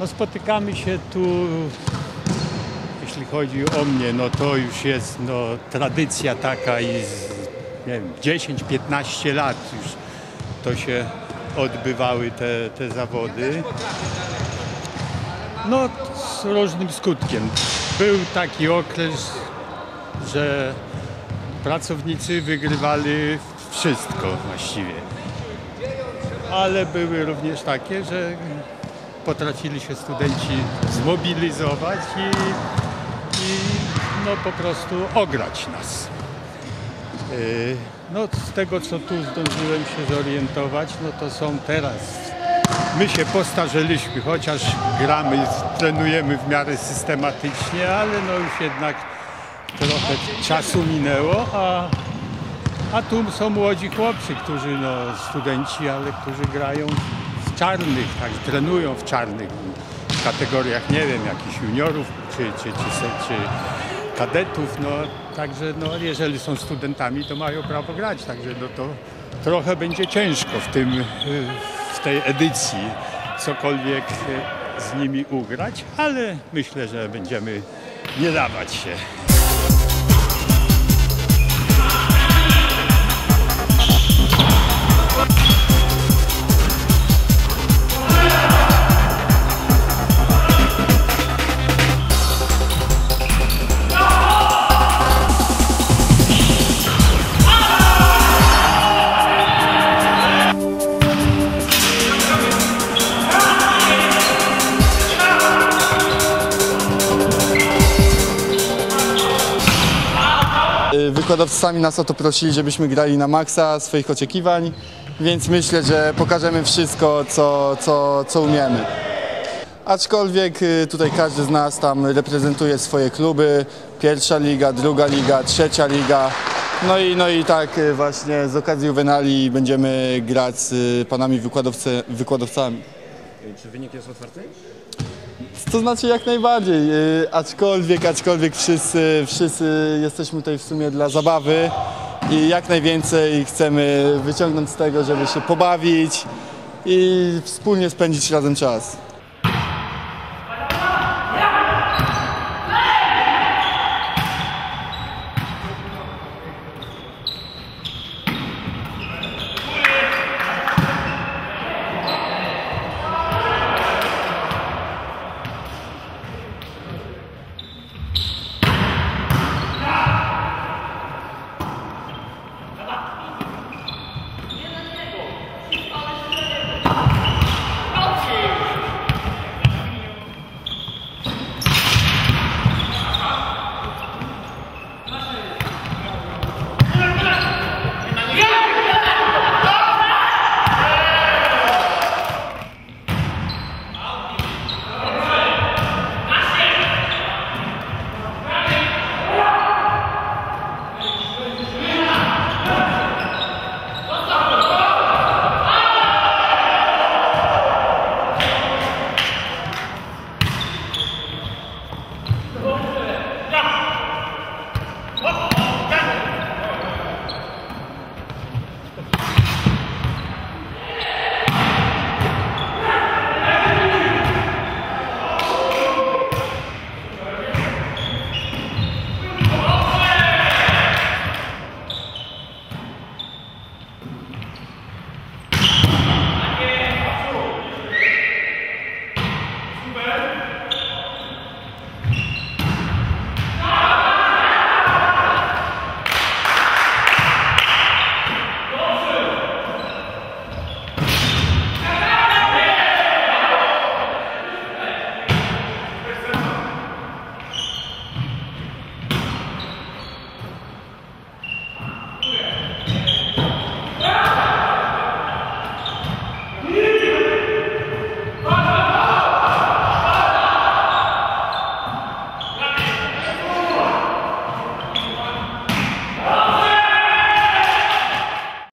No spotykamy się tu, jeśli chodzi o mnie, no to już jest no, tradycja taka i z, nie wiem, 10-15 lat już to się odbywały te, te zawody. No z różnym skutkiem. Był taki okres, że pracownicy wygrywali wszystko właściwie. Ale były również takie, że potrafili się studenci zmobilizować i, i no po prostu ograć nas. Yy, No z tego co tu zdążyłem się zorientować, no to są teraz. My się postarzeliśmy, chociaż gramy, trenujemy w miarę systematycznie, ale no już jednak trochę czasu minęło, a, a tu są młodzi chłopcy, którzy no studenci, ale którzy grają czarnych, tak, trenują w czarnych kategoriach, nie wiem, jakichś juniorów czy, czy, czy, czy kadetów, no także no, jeżeli są studentami, to mają prawo grać, także no to trochę będzie ciężko w tym, w tej edycji cokolwiek z nimi ugrać, ale myślę, że będziemy nie dawać się. Wykładowcy sami nas o to prosili, żebyśmy grali na maksa swoich oczekiwań, więc myślę, że pokażemy wszystko, co, co, co umiemy. Aczkolwiek y, tutaj każdy z nas tam reprezentuje swoje kluby, pierwsza liga, druga liga, trzecia liga. No i, no i tak y, właśnie z okazji Juvenali będziemy grać z y, panami wykładowcami. Czy wynik jest otwarty? To znaczy jak najbardziej, yy, aczkolwiek, aczkolwiek wszyscy, wszyscy jesteśmy tutaj w sumie dla zabawy i jak najwięcej chcemy wyciągnąć z tego, żeby się pobawić i wspólnie spędzić razem czas.